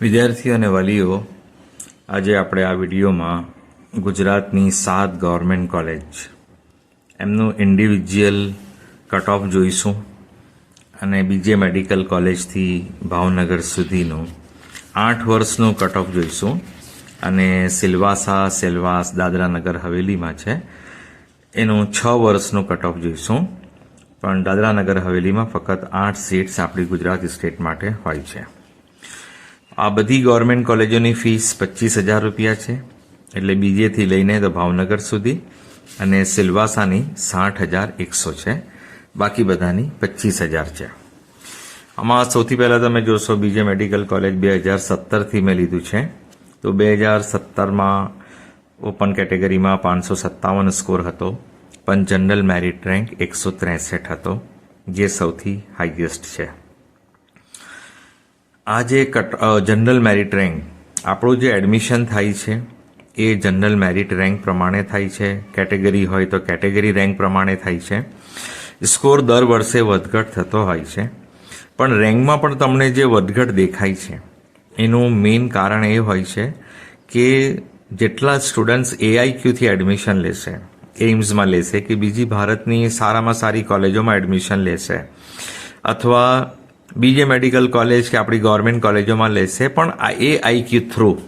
વિદ્યાર્થીઓ અને વાલીઓ, આજે આપણે આ વિડીયોમાં ગુજરાતની સાત ગવર્મેન્ટ કોલેજ, એમનું ઇન્ડિવિજ્યુઅલ કટ ઓફ જોઈશું અને બીજે મેડિકલ કોલેજથી ભાવનગર સુધીનું આઠ વર્ષનું કટ ઓફ જોઈશું અને સિલવાસા, સેલવાસ દાદરા નગર હવેલીમાં છે. એનું છ વર્ષનું કટ ઓફ જોઈશું. પણ દાદરાનગર, હવેલીમાં ફક્ત આઠ સીટ્સ આપણી ગુજરાત સ્ટેટ માટે હોય છે. આ બધી ગવર્મેન્ટ કોલેજોની ફીસ પચીસ હજાર રૂપિયા છે. એટલે બીજેથી લઈને તો ભાવનગર સુધી અને સિલવાસાની સાઠ હજાર એકસો છે. બાકી બધાની પચીસ હજાર છે. આમાં સૌથી પહેલાં તમે જોશો બીજે મેડિકલ કોલેજ બે હજાર સત્તરથી મેં લીધું છે. તો બે હજાર સત્તરમાં ઓપન કેટેગરીમાં પાંચસો સત્તાવન સ્કોર હતો. પણ જનરલ મેરિટ રેન્ક એકસો ત્રેસઠ હતો, જે સૌથી હાઈએસ્ટ છે. આ જે કટ જનરલ મેરિટ રેન્ક, આપણું જે એડમિશન થાય છે, એ જનરલ મેરિટ રેન્ક પ્રમાણે થાય છે. કેટેગરી હોય તો કેટેગરી રેન્ક પ્રમાણે થાય છે. સ્કોર દર વર્ષે વધઘટ થતો હોય છે. પણ રેન્કમાં પણ તમને જે વધઘટ દેખાય છે, એનું મેઇન કારણ એ હોય છે કે જેટલા સ્ટુડન્ટ્સ એઆઈક્યુથી એડમિશન લેશે, એઇમ્સમાં લેશે કે બીજી ભારતની સારામાં સારી કોલેજોમાં એડમિશન લેશે, અથવા બીજે મેડિકલ કોલેજ કે આપણી ગવર્મેન્ટ કોલેજોમાં લેશે, પણ આ એ આઈક્યુ થ્રુ,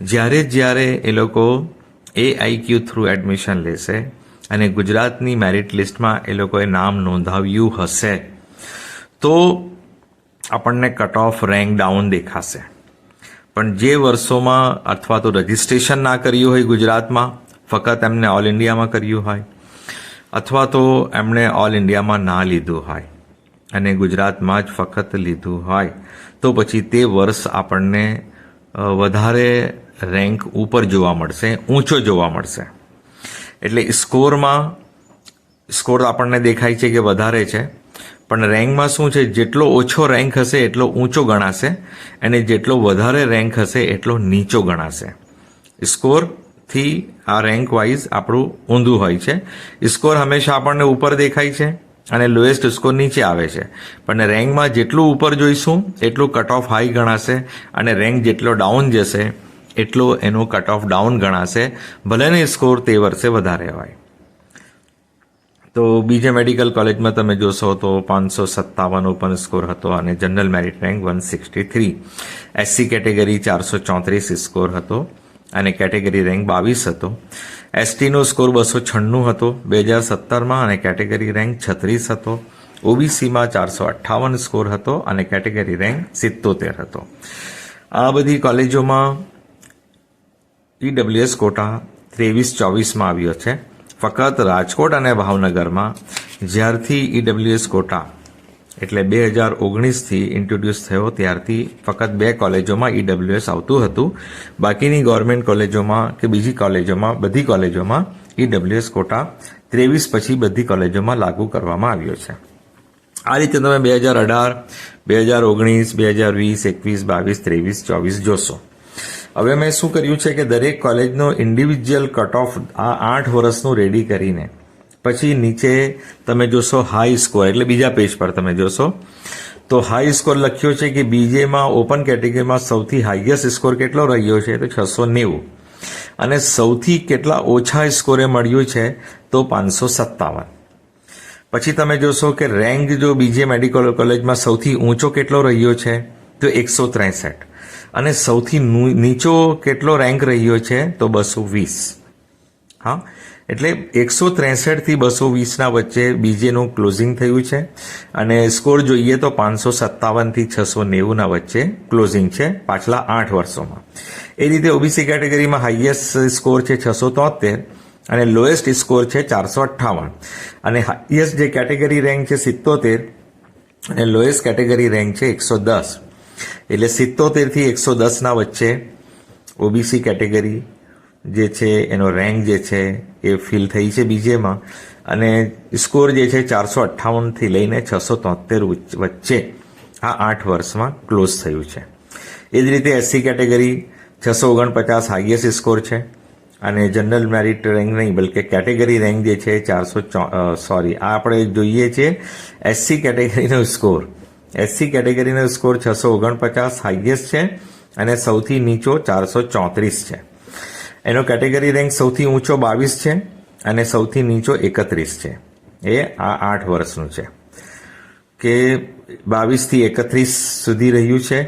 જ્યારે જ્યારે એ લોકો એ આઈક્યુ થ્રુ એડમિશન લેશે અને ગુજરાતની મેરિટ લિસ્ટમાં એ લોકોએ નામ નોંધાવ્યું હશે, તો આપણને કટ ઓફ રેન્ક ડાઉન દેખાશે. પણ જે વર્ષોમાં અથવા તો રજિસ્ટ્રેશન ના કર્યું હોય ગુજરાતમાં, ફક્ત એમને ઓલ ઇન્ડિયામાં કર્યું હોય, અથવા તો એમણે ઓલ ઇન્ડિયામાં ના લીધું હોય. અને ગુજરાતમાં જ ફક્ત લીધું હોય. તો પછી તે વર્ષ આપણને વધારે રેન્ક ઉપર જોવા મળશે, ઊંચો જોવા મળશે. એટલે સ્કોરમાં, સ્કોર આપણને દેખાય છે કે વધારે છે, પણ રેન્કમાં શું છે, જેટલો ઓછો રેન્ક હશે એટલો ઊંચો ગણાશે, અને જેટલો વધારે રેન્ક હશે એટલો નીચો ગણાશે. સ્કોરથી આ રેન્ક વાઇઝ આપણું ઊંધું હોય છે. સ્કોર હંમેશા આપણને ઉપર દેખાય છે અને લોએસ્ટ સ્કોર નીચે આવે છે. પણ રેન્કમાં જેટલું ઉપર જોઈશું, એટલું કટ ઓફ હાઈ ગણાશે અને રેન્ક જેટલો ડાઉન જશે, એટલો એનો કટ ઓફ ડાઉન ગણાશે. ભલેને સ્કોર તે વર્ષે વધારે હોય. તો બીજે મેડિકલ કોલેજમાં તમે જોશો તો પાંચસો સત્તાવન ઓપન સ્કોર હતો અને general merit rank one sixty three. SC category ચારસો ચોત્રીસ સ્કોર હતો. અને કેટેગરી રેન્ક બાવીસ હતો. એસટીનો સ્કોર બસો છન્નું હતો. બે હજાર સત્તરમાં અને કેટેગરી રેન્ક છત્રીસ હતો. ઓબીસીમાં ચારસો અઠ્ઠાવન સ્કોર હતો અને કેટેગરી રેન્ક સિત્તોતેર હતો. આ બધી કોલેજોમાં ઈડબ્લ્યુએસ કોટા ત્રેવીસ ચોવીસમાં આવ્યો છે. ફક્ત રાજકોટ અને ભાવનગરમાં જ્યારથી ઈડબ્લ્યુએસ કોટા એટલે બે હજાર ઓગણીસથી ઇન્ટ્રોડ્યુસ થયો ત્યારથી ફક્ત બે કોલેજોમાં ઈડબ્લ્યુએસ આવતું હતું. બાકીની ગવર્મેન્ટ કોલેજોમાં કે બીજી કોલેજોમાં, બધી કોલેજોમાં ઈડબ્લ્યુએસ કોટા ત્રેવીસ પછી બધી કોલેજોમાં લાગુ કરવામાં આવ્યો છે. આ રીતે તમે બે હજાર અઢાર, બે હજાર ઓગણીસ, બે હજાર વીસ, એકવીસ, બાવીસ, ત્રેવીસ, ચોવીસ જોશો. હવે મેં શું કર્યું છે કે દરેક કોલેજનો ઇન્ડિવિજ્યુઅલ કટ ઓફ આ આઠ વર્ષનું રેડી કરીને પછી નીચે તમે જોશો હાઈ સ્કોર એટલે બીજા પેજ પર તમે જોશો. તો હાઈ સ્કોર લખ્યો છે કે બીજેમાં ઓપન કેટેગરીમાં સૌથી હાઈએસ્ટ સ્કોર કેટલો રહ્યો છે? તો છસો નેવું. અને સૌથી કેટલા ઓછા સ્કોરે મળ્યું છે? તો પાંચસો સત્તાવન. પછી તમે જોશો કે રેન્ક જો બીજે મેડિકલ કોલેજમાં સૌથી ઊંચો કેટલો રહ્યો છે? તો એકસો ત્રેસઠ. અને સૌથી નીચો કેટલો રેન્ક રહ્યો છે? તો બસો વીસ. હા? એટલે એકસો ત્રેસઠથી બસો વીસના વચ્ચે બીજેનું ક્લોઝિંગ થયું છે. અને સ્કોર જોઈએ તો પાંચસો સત્તાવનથી છસો નેવુંના વચ્ચે ક્લોઝિંગ છે પાછલા આઠ વર્ષોમાં. એ રીતે ઓબીસી કેટેગરીમાં હાઈએસ્ટ સ્કોર છે છસો તોતેર અને લોએસ્ટ સ્કોર છે ચારસો અઠ્ઠાવન. અને હાઈએસ્ટ જે કેટેગરી રેન્ક છે સિત્તોતેર અને લોએસ્ટ કેટેગરી રેન્ક છે એકસો દસ. એટલે સિત્તોતેરથી એકસો દસના વચ્ચે ઓબીસી કેટેગરી જે છે, એનો રેન્ક જે છે, એ ફિલ થઈ છે બીજેમાં. અને સ્કોર જે છે, ચારસો અઠ્ઠાવનથી લઈને છસો તોતેર વચ્ચે આ આઠ વર્ષમાં ક્લોઝ થયું છે. એ જ રીતે એસસી કેટેગરી છસો ઓગણપચાસ હાઈએસ્ટ સ્કોર છે. અને જનરલ મેરિટ રેન્ક નહીં, બલકે કેટેગરી રેન્ક જે છે, ચારસો સોરી આ આપણે જોઈએ છીએ એસસી કેટેગરીનો સ્કોર એસસી કેટેગરીનો સ્કોર છસો ઓગણપચાસ હાઈએસ્ટ છે અને સૌથી નીચો ચારસો ચોત્રીસ છે. એનો કેટેગરી રેન્ક સૌથી ઊંચો બાવીસ છે અને સૌથી નીચો એકત્રીસ છે. એ આ આઠ વર્ષનું છે. કે બાવીસથી એકત્રીસ સુધી રહ્યું છે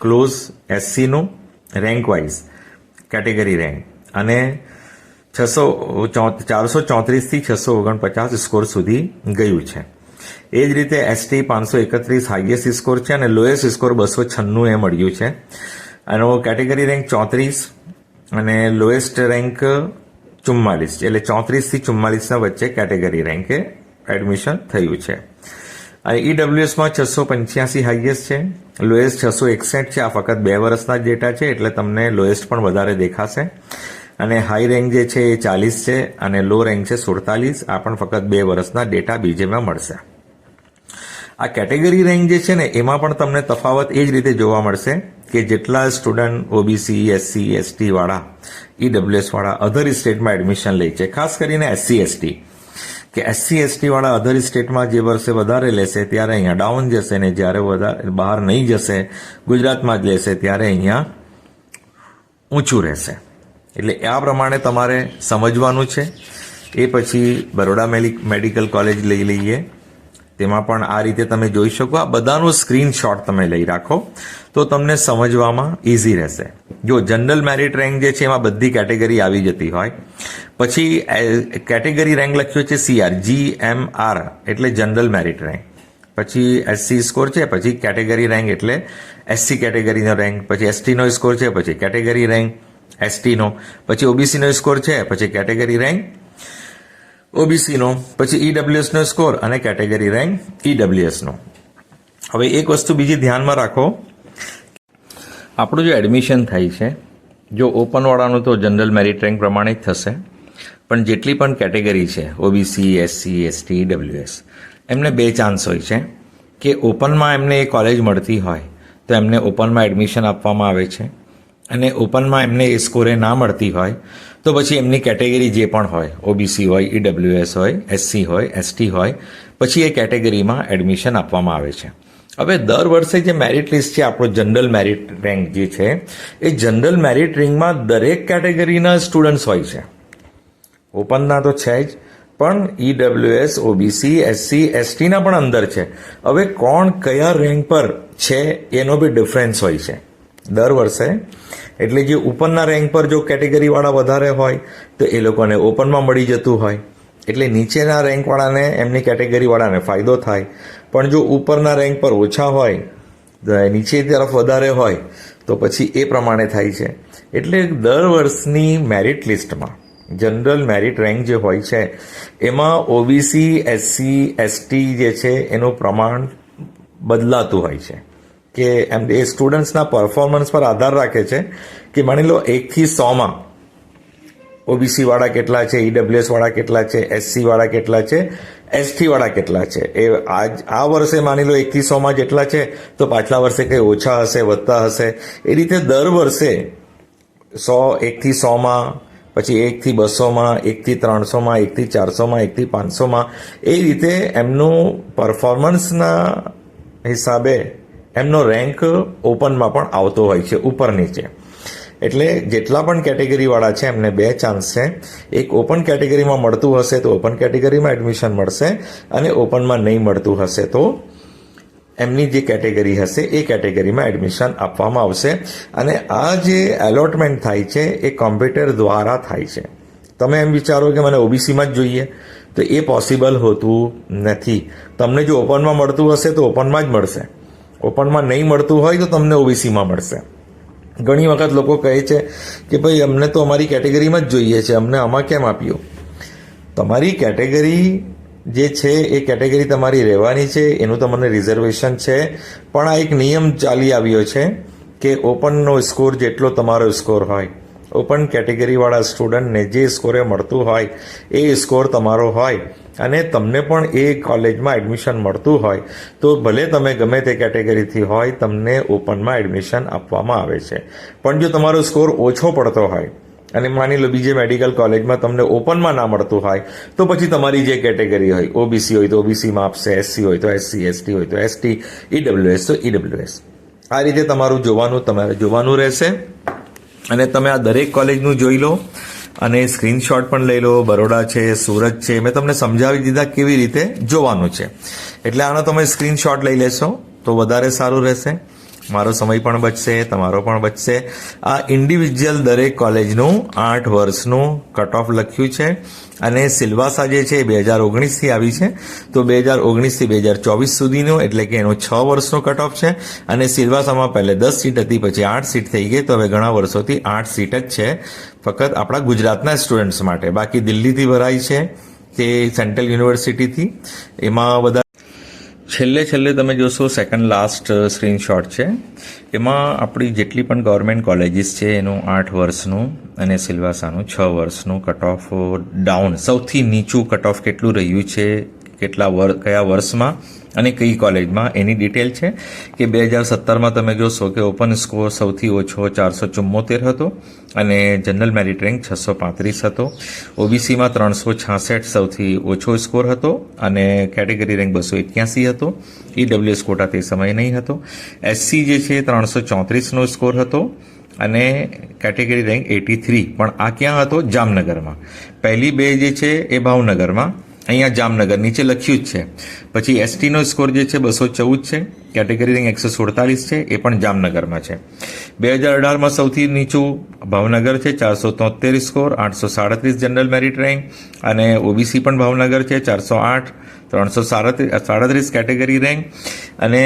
ક્લોઝ એસસીનું રેન્ક વાઇઝ કેટેગરી રેન્ક. અને છસો ચારસો ચોત્રીસથી છસો ઓગણપચાસ સ્કોર સુધી ગયું છે. એ જ રીતે એસટી પાંચસો એકત્રીસ હાઈએસ્ટ સ્કોર છે અને લોએસ્ટ સ્કોર બસો છન્નું એ મળ્યું છે. એનો કેટેગરી રેન્ક ચોત્રીસ અને લોએસ્ટ રેન્ક ચુમ્માલીસ એટલે ચોત્રીસથી ચુમ્માલીસના વચ્ચે કેટેગરી રેન્કે એડમિશન થયું છે. અને ઈડબ્લ્યુએસમાં છસો પંચ્યાસી હાઈએસ્ટ છે. લોએસ્ટ છસો એકસઠ છે. આ ફક્ત બે વર્ષના ડેટા છે, એટલે તમને લોએસ્ટ પણ વધારે દેખાશે. અને હાઈ રેન્ક જે છે એ ચાલીસ છે અને લો રેન્ક છે સુડતાલીસ. આ પણ ફક્ત બે વર્ષના ડેટા બીજેમાં મળશે. આ કેટેગરી રેન્ક જે છે ને, એમાં પણ તમને તફાવત એ જ રીતે જોવા મળશે. કે જેટલા સ્ટુડન્ટ ઓબીસી એસસી એસટી વાળા ઈડબ્લ્યુએસ વાળા અધર સ્ટેટમાં એડમિશન લે છે, ખાસ કરીને એસસી એસટી કે એસસી એસટી વાળા અધર સ્ટેટમાં જે વર્ષે વધારે લેશે ત્યારે અહીંયા ડાઉન જશે ને જ્યારે વધારે બહાર નહીં જશે, ગુજરાતમાં જ લેશે ત્યારે અહીંયા ઊંચું રહેશે. એટલે આ પ્રમાણે તમારે સમજવાનું છે. એ પછી બરોડા મેડિકલ કોલેજ લઈ લઈએ. તેમાં પણ આ રીતે તમે જોઈ શકો. આ બધાનો સ્ક્રીનશોટ તમે લઈ રાખો. તો તમને સમજવામાં ઇઝી રહેશે. જો જનરલ મેરિટ રેન્ક જે છે, એમાં બધી કેટેગરી આવી જતી હોય. પછી કેટેગરી રેન્ક લખ્યો છે સીઆર જી એમ આર એટલે જનરલ મેરિટ રેન્ક પછી એસસી સ્કોર છે, પછી કેટેગરી રેન્ક એટલે એસસી કેટેગરીનો રેન્ક પછી એસટીનો સ્કોર છે, પછી કેટેગરી રેન્ક એસટીનો પછી ઓબીસીનો સ્કોર છે, પછી કેટેગરી રેન્ક ઓબીસીનો પછી ઈડબ્લ્યુએસનો સ્કોર અને કેટેગરી રેન્ક ઈડબ્લ્યુએસનો હવે એક વસ્તુ બીજી ધ્યાનમાં રાખો. આપણું જો એડમિશન થાય છે, જો ઓપનવાળાનું તો જનરલ મેરિટ રેન્ક પ્રમાણે જ થશે, પણ જેટલી પણ કેટેગરી છે ઓબીસી એસસી એસટી ઈડબ્લ્યુએસ એમને બે ચાન્સ હોય છે. કે ઓપનમાં એમને એ કોલેજ મળતી હોય, તો એમને ઓપનમાં એડમિશન આપવામાં આવે છે. અને ઓપનમાં એમને એ સ્કોરે ના મળતી હોય તો પછી એમની કેટેગરી જે પણ હોય ઓબીસી હોય ઈડબ્લ્યુએસ હોય એસસી હોય એસટી હોય, પછી એ કેટેગરીમાં એડમિશન આપવામાં આવે છે. હવે દર વર્ષે જે મેરિટ લિસ્ટ છે, આપણો જનરલ મેરિટ રેન્ક જે છે, એ જનરલ મેરિટ રેન્કમાં દરેક કેટેગરીના સ્ટુડન્ટ્સ હોય છે. ઓપનના તો છે જ, પણ ઈડબ્લ્યુએસ ઓબીસી એસસી એસટીના પણ અંદર છે. હવે કોણ કયા રેન્ક પર છે, એનો બી ડિફરન્સ હોય છે. દર વર્ષે, એટલે જે ઉપરના રેન્ક પર જો કેટેગરીવાળા વધારે હોય, તો એ લોકોને ઓપનમાં મળી જતું હોય. એટલે નીચેના રેન્કવાળાને એમની કેટેગરીવાળાને ફાયદો થાય. પણ જો ઉપરના રેન્ક પર ઓછા હોય નીચે તરફ વધારે હોય, તો પછી એ પ્રમાણે થાય છે. એટલે દર વર્ષની મેરિટ લિસ્ટમાં જનરલ મેરિટ રેન્ક જે હોય છે, એમાં ઓબીસી એસસી એસટી જે છે, એનું પ્રમાણ બદલાતું હોય છે. કે એમ એ સ્ટુડન્ટ્સના પરફોર્મન્સ પર આધાર રાખે છે કે માની લો એકથી સોમાં ઓબીસીવાળા કેટલા છે ઈડબ્લ્યુએસવાળા કેટલા છે એસસીવાળા કેટલા છે એસટીવાળા કેટલા છે? એ આજ આ વર્ષે માની લો એકથી સોમાં જેટલા છે, તો પાછલા વર્ષે કંઈ ઓછા હશે, વધતા હશે? એ રીતે દર વર્ષે સો એકથી સોમાં પછી એકથી બસોમાં એકથી ત્રણસોમાં એકથી ચારસોમાં એકથી પાંચસોમાં એ રીતે એમનું પરફોર્મન્સના હિસાબે એમનો રેન્ક ઓપનમાં પણ આવતો હોય છે, ઉપર નીચે. એટલે જેટલા પણ કેટેગરીવાળા છે, એમને બે ચાન્સ છે. એક ઓપન કેટેગરીમાં મળતું હશે તો ઓપન કેટેગરીમાં એડમિશન મળશે અને ઓપનમાં નહીં મળતું હશે તો એમની જે કેટેગરી હશે, એ કેટેગરીમાં એડમિશન આપવામાં આવશે. અને આ જે એલોટમેન્ટ થાય છે, એ કોમ્પ્યુટર દ્વારા થાય છે. તમે એમ વિચારો કે મને ઓબીસીમાં જ જોઈએ, તો એ પોસિબલ હોતું નથી. તમને જો ઓપનમાં મળતું હશે તો ઓપનમાં જ મળશે. ઓપનમાં નહીં મળતું હોય તો તમને ઓબીસીમાં મળશે. ઘણી વખત લોકો કહે છે કે ભાઈ, અમને તો અમારી કેટેગરીમાં જ જોઈએ છે, અમને આમાં કેમ આપ્યું? તમારી કેટેગરી જે છે, એ કેટેગરી તમારી રહેવાની છે, એનું તમને રિઝર્વેશન છે. પણ આ એક નિયમ ચાલી આવ્યો છે કે ઓપનનો સ્કોર જેટલો તમારો સ્કોર હોય, ઓપન કેટેગરીવાળા સ્ટુડન્ટને જે સ્કોરે મળતું હોય, એ સ્કોર તમારો હોય. અને તમને પણ એ કોલેજમાં એડમિશન મળતું હોય, તો ભલે તમે ગમે તે કેટેગરીથી હોય, તમને ઓપનમાં એડમિશન આપવામાં આવે છે. પણ જો તમારો સ્કોર ઓછો પડતો હોય, અને માની લો બીજે મેડિકલ કોલેજમાં તમને ઓપનમાં ના મળતું હોય, તો પછી તમારી જે કેટેગરી હોય ઓબીસી હોય, તો ઓબીસીમાં આપશે એસસી હોય, તો એસસી એસટી હોય, તો એસટી ઈડબ્લ્યુએસ તો ઈડબ્લ્યુએસ આ રીતે તમારું જોવાનું, તમારે જોવાનું રહેશે. અને તમે આ દરેક કોલેજનું જોઈ લો. અને સ્ક્રીનશોટ પણ લઈ લો, બરોડા છે, સુરત છે, મેં તમને સમજાવી દીધા કેવી રીતે જોવાનું છે. એટલે આનો તમે સ્ક્રીનશોટ લઈ લેશો, તો વધારે સારું રહેશે. મારો સમય પણ બચશે, તમારો પણ બચશે. આ ઇન્ડિવિજ્યુઅલ દરેક કોલેજનું આઠ વર્ષનું કટ ઓફ લખ્યું છે અને સિલવાસા જે છે બે હજાર ઓગણીસથી આવી છે. તો બે હજાર ઓગણીસથી બે હજાર ચોવીસ સુધીનું, એટલે કે એનો છ વર્ષનો કટ ઓફ છે અને સિલવાસામાં પહેલે દસ સીટ હતી, પછી આઠ સીટ થઈ ગઈ, તો હવે ઘણા વર્ષોથી આઠ સીટ જ છે ફક્ત આપણા ગુજરાતના સ્ટુડન્ટ્સ માટે. બાકી દિલ્હીથી ભરાય છે તે સેન્ટ્રલ યુનિવર્સિટીથી એમાં બધા છેલ્લે છેલ્લે તમે જોશો સેકન્ડ લાસ્ટ સ્ક્રીનશોટ છે. એમાં આપણી જેટલી પણ ગવર્મેન્ટ કોલેજીસ છે, એનું આઠ વર્ષનું અને સિલવાસાનું છ વર્ષનું કટ ઓફ ડાઉન સૌથી નીચું કટ ઓફ કેટલું રહ્યું છે, કેટલા વર, કયા વર્ષમાં? અને કઈ કોલેજમાં? એની ડિટેલ છે કે બે હજાર સત્તરમાં તમે જોશો કે ઓપન સ્કોર સૌથી ઓછો ચારસો ચુમ્મોતેર હતો અને જનરલ મેરિટ રેન્ક છસો પાંત્રીસ હતો. ઓબીસીમાં ત્રણસો છાસઠ સૌથી ઓછો સ્કોર હતો અને કેટેગરી રેન્ક બસો એક્યાસી હતો. ઈડબ્લ્યુએસ કોટા તે સમયે નહીં હતો. એસસી જે છે ત્રણસો ચોત્રીસનો સ્કોર હતો અને કેટેગરી રેન્ક એટી થ્રી. પણ આ ક્યાં હતો? જામનગરમાં. પહેલી બે જે છે એ ભાવનગરમાં. અહીંયા જામનગર, નીચે લખ્યું જ છે. પછી એસટીનો સ્કોર જે છે, બસો ચૌદ છે. કેટેગરી રેન્ક એકસો સુડતાલીસ છે, એ પણ જામનગરમાં છે. બે હજાર અઢારમાં સૌથી નીચું ભાવનગર છે, ચારસો તોતેર સ્કોર, આઠસો સાડત્રીસ જનરલ મેરિટ રેન્ક અને ઓબીસી પણ ભાવનગર છે, ચારસો આઠ, ત્રણસો સાડત્રીસ કેટેગરી રેન્ક અને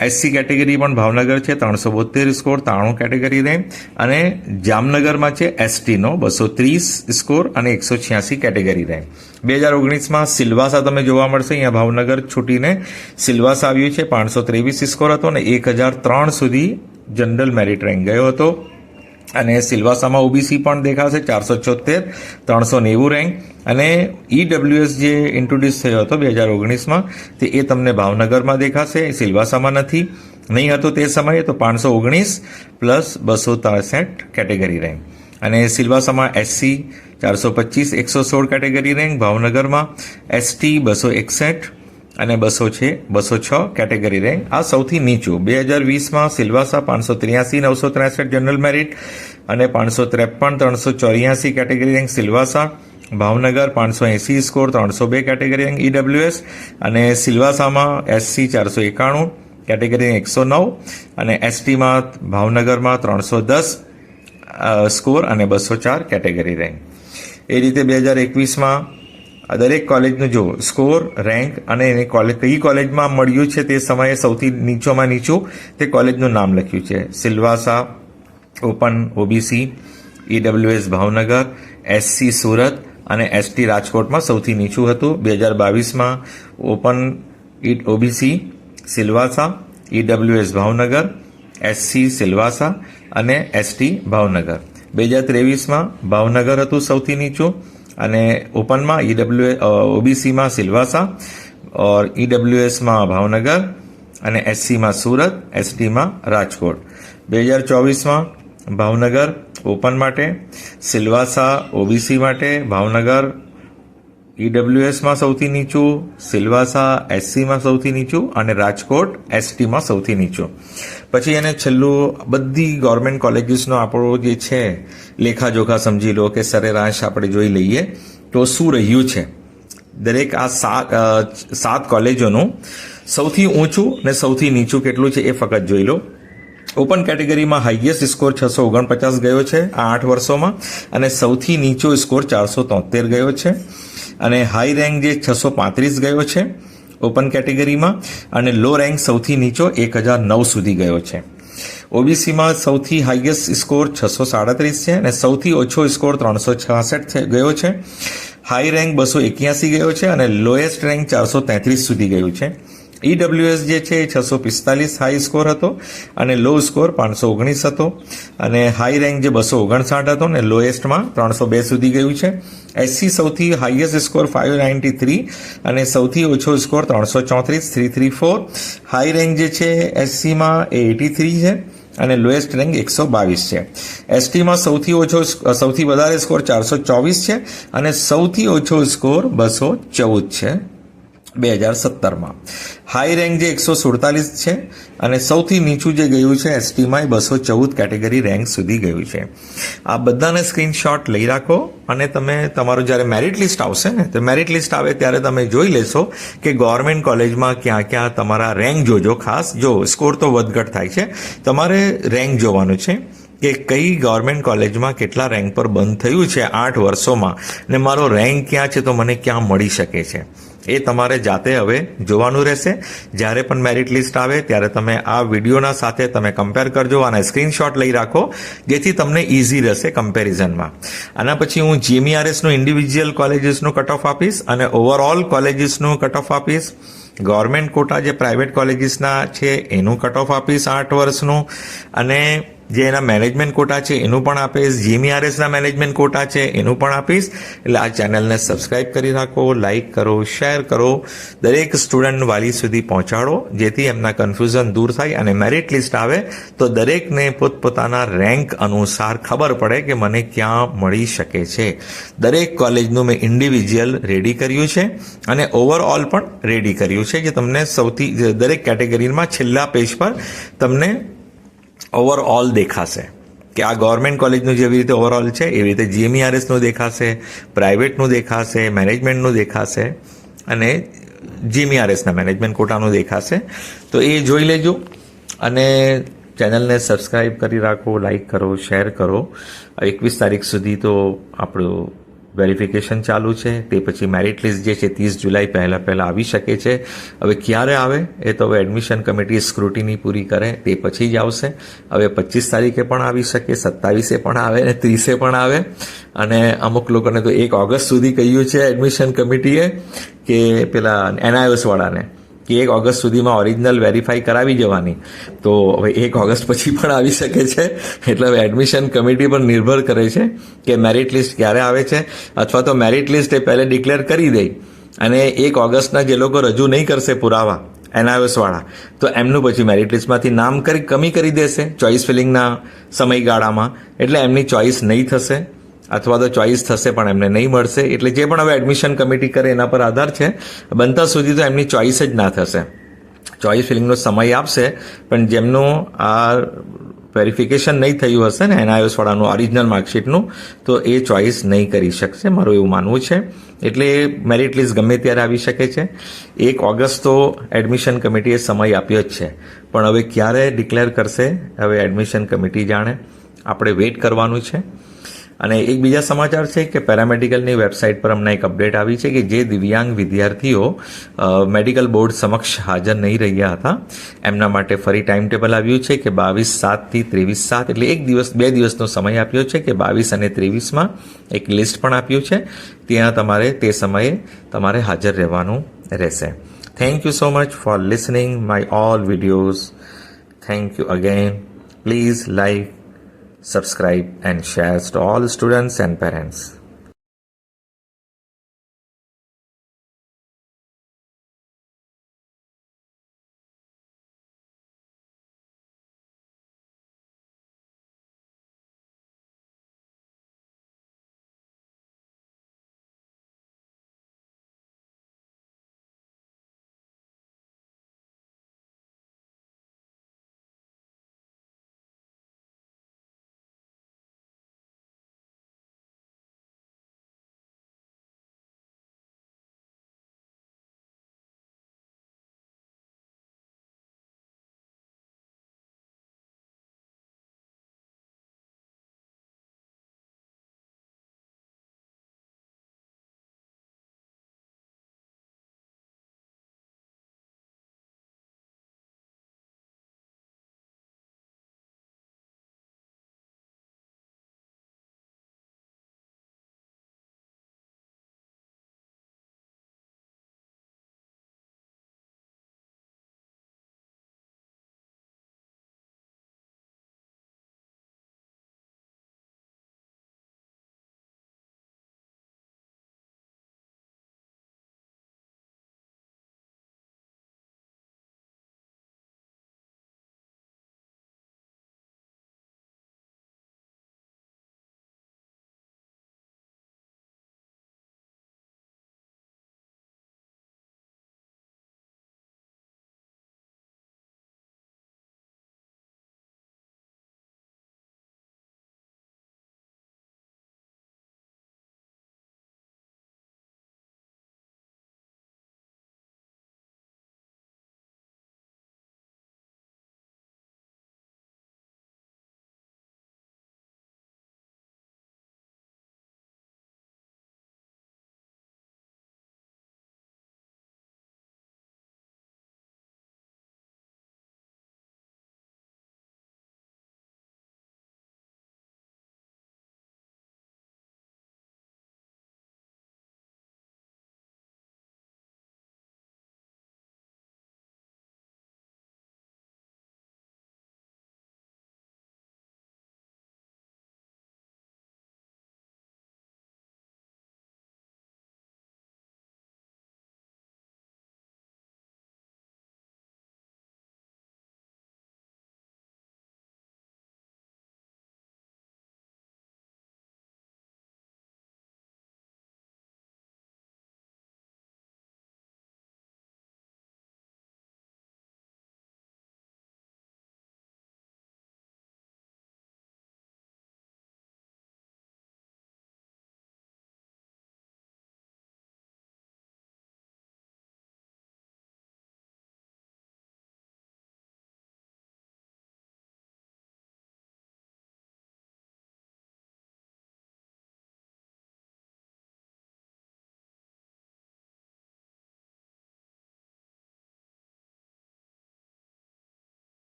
એસસી કેટેગરી પણ ભાવનગર છે, ત્રણસો બોતેર સ્કોર, ત્રાણું કેટેગરી રેન્ક અને જામનગરમાં છે એસટીનો બસો ત્રીસ સ્કોર અને એકસો છ્યાસી કેટેગરી રેન્ક બે હજાર ઓગણીસમાં સિલવાસા તમે જોવા મળશે. અહીંયા ભાવનગર છૂટીને સિલવાસા આવ્યું છે. પાંચસો ત્રેવીસ સ્કોર હતો અને એક હજાર ત્રણ સુધી જનરલ મેરિટ રેન્ક ગયો હતો. અને સિલવાસામાં ઓબીસી પણ દેખાશે. ચારસો છોતેર, ત્રણસો નેવું રેન્ક. અને ઈડબ્લ્યુએસ જે ઇન્ટ્રોડ્યુસ થયો હતો બે હજાર ઓગણીસમાં, તે એ તમને ભાવનગરમાં દેખાશે. સિલવાસામાં નથી. નહીં હતો તે સમયે, તો પાંચસો ઓગણીસ પ્લસ બસો ત્રેસઠ કેટેગરી રેન્ક. અને સિલવાસામાં એસસી ચારસો પચીસ, એકસો સોળ કેટેગરી રેન્ક ભાવનગરમાં, એસટી બસો એકસઠ અને બસો છે, બસો છ કેટેગરી રેન્ક. આ સૌથી નીચું. બે હજાર વીસમાં સિલવાસા પાંચસો ત્ર્યાસી, નવસો ત્રેસઠ જનરલ મેરિટ અને પાંચસો ત્રેપન, ત્રણસો ચોર્યાસી કેટેગરી રેન્ક સિલવાસા. ભાવનગર પાંચસો એંસી સ્કોર, ત્રણસો બે કેટેગરી રેન્ક ઈડબ્લ્યુએસ અને સિલવાસામાં એસસી ચારસો એકાણું કેટેગરી એકસો નવ અને એસટીમાં ભાવનગરમાં ત્રણસો દસ સ્કોર અને બસો ચાર કેટેગરી રેન્ક. એ રીતે બે હજાર એકવીસમાં દરેક કોલેજનું જો સ્કોર, રેન્ક અને એની કોલેજ કઈ કોલેજમાં મળ્યું છે તે સમયે સૌથી નીચોમાં નીચું તે કોલેજનું નામ લખ્યું છે. Silvassa, open, OBC, EWS Bhavnagar, SC Surat અને એસટી રાજકોટમાં સૌથી નીચું હતું. બે હજાર બાવીસમાં open OBC, Silvassa, EWS Bhavnagar, SC, Silvassa અને એસટી ભાવનગર. બે હજાર ત્રેવીસમાં ભાવનગર હતું સૌથી નીચું અને ઓપનમાં ઈડબ્લ્યુ ઓબીસીમાં સિલવાસા, ઓર ઈડબ્લ્યુએસમાં ભાવનગર અને એસસીમાં સુરત એસટીમાં રાજકોટ. બે હજાર ચોવીસમાં ભાવનગર ઓપન માટે, સિલવાસા, ઓબીસી માટે, ભાવનગર ઈડબ્લ્યુએસમાં સૌથી નીચું, સિલવાસા એસસીમાં સૌથી નીચું અને રાજકોટ એસટીમાં સૌથી નીચું. પછી એને છેલ્લું બધી ગવર્મેન્ટ કોલેજીસનો આપણો જે છે, લેખાજોખા સમજી લો કે સરેરાશ આપણે જોઈ લઈએ તો શું રહ્યું છે? દરેક આ સાત સાત કોલેજોનું સૌથી ઊંચું ને સૌથી નીચું કેટલું છે એ ફક્ત જોઈ લો. ઓપન કેટેગરીમાં હાઈએસ્ટ સ્કોર છસો ઓગણપચાસ ગયો છે આ આઠ વર્ષોમાં અને સૌથી નીચો સ્કોર ચારસો તોતેર ગયો છે. અને હાઈ રેન્ક જે છસો પાંત્રીસ ગયો છે ઓપન કેટેગરીમાં અને લો રેન્ક સૌથી નીચો એક હજાર નવ સુધી ગયો છે. ઓબીસીમાં સૌથી હાઈએસ્ટ સ્કોર છસો સાડત્રીસ છે અને સૌથી ઓછો સ્કોર ત્રણસો છાસઠ ગયો છે. હાઈ રેન્ક બસો એક્યાસી ગયો છે અને લોએસ્ટ રેન્ક ચારસો તેત્રીસ સુધી ગયું છે. ઈડબ્લ્યુએસ જે છે એ છસો પિસ્તાલીસ હાઈ સ્કોર હતો અને લો સ્કોર પાંચસો ઓગણીસ હતો. અને હાઈ રેન્ક જે બસો ઓગણસાઠ હતો ને લોએસ્ટમાં ત્રણસો બે સુધી ગયું છે. એસસી સૌથી highest score five ninety three અને સૌથી ઓછો સ્કોર ત્રણસો ચોત્રીસ, three three four. High rank જે છે એસસીમાં એ એટી થ્રી છે અને લોએસ્ટ રેન્ક એકસો બાવીસ છે. એસટીમાં સૌથી ઓછો સૌથી વધારે સ્કોર ચારસો ચોવીસ છે અને સૌથી ઓછો સ્કોર બસો ચૌદ છે. બે હજાર સત્તરમાં. હાઈ રેન્ક જે એકસો સુડતાલીસ છે અને સૌથી નીચું જે ગયું છે એસટીમાં બસો ચૌદ કેટેગરી રેન્ક સુધી ગયું છે. આ બધાને સ્ક્રીનશોટ લઈ રાખો અને તમે તમારું જ્યારે મેરિટ લિસ્ટ આવશે ને, તો મેરિટ લિસ્ટ આવે ત્યારે તમે જોઈ લેશો કે ગવર્મેન્ટ કોલેજમાં ક્યાં ક્યાં તમારા રેન્ક જોજો. ખાસ જો સ્કોર તો વધઘટ થાય છે. તમારે રેન્ક જોવાનું છે કે કઈ ગવર્મેન્ટ કોલેજમાં કેટલા રેન્ક પર બંધ થયું છે આઠ વર્ષોમાં ને મારો રેન્ક ક્યાં છે તો મને ક્યાં મળી શકે છે. એ તમારે જાતે હવે જોવાનું રહેશે. જ્યારે પણ મેરિટ લિસ્ટ આવે, ત્યારે તમે આ વિડીયોના સાથે તમે કમ્પેર કરજો અને સ્ક્રીનશોટ લઈ રાખો, જેથી તમને ઇઝી રહેશે કમ્પેરિઝનમાં આના પછી હું જીએમઈઆરએસનું ઇન્ડિવિજ્યુઅલ કોલેજીસનું કટ ઓફ આપીશ અને ઓવરઓલ કોલેજીસનું કટ ઓફ આપીશ. ગવર્મેન્ટ કોટા જે પ્રાઇવેટ કોલેજીસના છે, એનું કટ ઓફ આપીશ આઠ વર્ષનું. અને જે એના મેનેજમેન્ટ કોટા છે, એનું પણ આપીશ. જીમીઆરએસના મેનેજમેન્ટ કોટા છે, એનું પણ આપીશ. એટલે આ ચેનલને સબસ્ક્રાઇબ કરી રાખો, લાઇક કરો, શેર કરો. દરેક સ્ટુડન્ટ વાલી સુધી પહોંચાડો, જેથી એમના કન્ફ્યુઝન દૂર થાય અને મેરિટ લિસ્ટ આવે. તો દરેકને પોતપોતાના રેન્ક અનુસાર ખબર પડે કે મને ક્યાં મળી શકે છે. દરેક કોલેજનું મેં ઇન્ડિવિજ્યુઅલ રેડી કર્યું છે અને ઓવરઓલ પણ રેડી કર્યું છે, જે તમને સૌથી દરેક કેટેગરીમાં છેલ્લા પેજ પર તમને ઓવરઓલ દેખાશે. કે આ ગવર્મેન્ટ કોલેજનું જેવી રીતે ઓવરઓલ છે, એવી રીતે જીએમઈઆરએસનું દેખાશે પ્રાઇવેટનું દેખાશે મેનેજમેન્ટનું દેખાશે, અને જીએમઈઆરએસના મેનેજમેન્ટ કોટાનું દેખાશે. તો એ જોઈ લેજો, અને ચેનલને સબસ્ક્રાઈબ કરી રાખો લાઈક કરો શેર કરો. એકવીસ તારીખ સુધી તો આપણું વેરિફિકેશન ચાલુ છે, તે પછી મેરિટ લિસ્ટ જે છે, ત્રીસ જુલાઈ પહેલાં પહેલાં આવી શકે છે. હવે ક્યારે આવે, એ તો હવે એડમિશન કમિટી સ્ક્રુટિની પૂરી કરે, તે પછી જ આવશે. હવે પચીસ તારીખે પણ આવી શકે, સત્તાવીસે પણ આવે ને ત્રીસે પણ આવે. અને અમુક લોકોને તો એક ઓગસ્ટ સુધી કહ્યું છે એડમિશન કમિટીએ કે પેલા એનઆઈઓસ વાળાને. કે એક ઓગસ્ટ સુધીમાં ઓરિજિનલ વેરીફાઈ કરાવી જવાની. તો હવે એક ઓગસ્ટ પછી પણ આવી શકે છે. એટલે હવે એડમિશન કમિટી પર નિર્ભર કરે છે કે મેરિટ લિસ્ટ ક્યારે આવે છે અથવા તો મેરિટ લિસ્ટ એ પહેલે ડિક્લેર કરી દે અને એક ઓગસ્ટના જે લોકો રજૂ નહીં કરશે પુરાવા એનઆઈઓએસવાળા તો એમનું પછી મેરિટ લિસ્ટમાંથી નામ કરી કમી કરી દેશે ચોઇસ ફિલિંગના સમયગાળામાં. એટલે એમની ચોઇસ નહીં થશે. અથવા તો ચોઇસ થશે પણ એમને નહીં મળશે. એટલે જે પણ હવે એડમિશન કમિટી કરે એના પર આધાર છે. બનતા સુધી તો એમની ચોઇસ જ ના થશે. ચોઇસ ફિલિંગનો સમય આપશે, પણ જેમનું આ વેરિફિકેશન નહીં થયું હશે ને એનઆઈઓએસ વાળાનું ઓરિજિનલ માર્કશીટનું, તો એ ચોઇસ નહીં કરી શકશે. મારું એવું માનવું છે. એટલે મેરિટ લિસ્ટ ગમે ત્યારે આવી શકે છે. એક ઓગસ્ટ તો એડમિશન કમિટીએ સમય આપ્યો જ છે. પણ હવે ક્યારે ડિક્લેર કરશે? હવે એડમિશન કમિટી જાણે. આપણે વેઇટ કરવાનું છે. અને એક બીજા સમાચાર છે કે પેરામેડિકલની વેબસાઇટ પર અમને એક અપડેટ આવી છે કે જે દિવ્યાંગ વિદ્યાર્થીઓ મેડિકલ બોર્ડ સમક્ષ હાજર નહીં રહ્યા હતા. એમના માટે ફરી ટાઈમ ટેબલ આવ્યું છે કે બાવીસ સાતથી ત્રેવીસ સાત એટલે એક દિવસ, બે દિવસનો સમય આપ્યો છે કે બાવીસ અને ત્રેવીસમાં એક લિસ્ટ પણ આપ્યું છે. ત્યાં તમારે તે સમયે તમારે હાજર રહેવાનું રહેશે. Thank you so much for listening my all videos thank you again please like subscribe and share to all students and parents.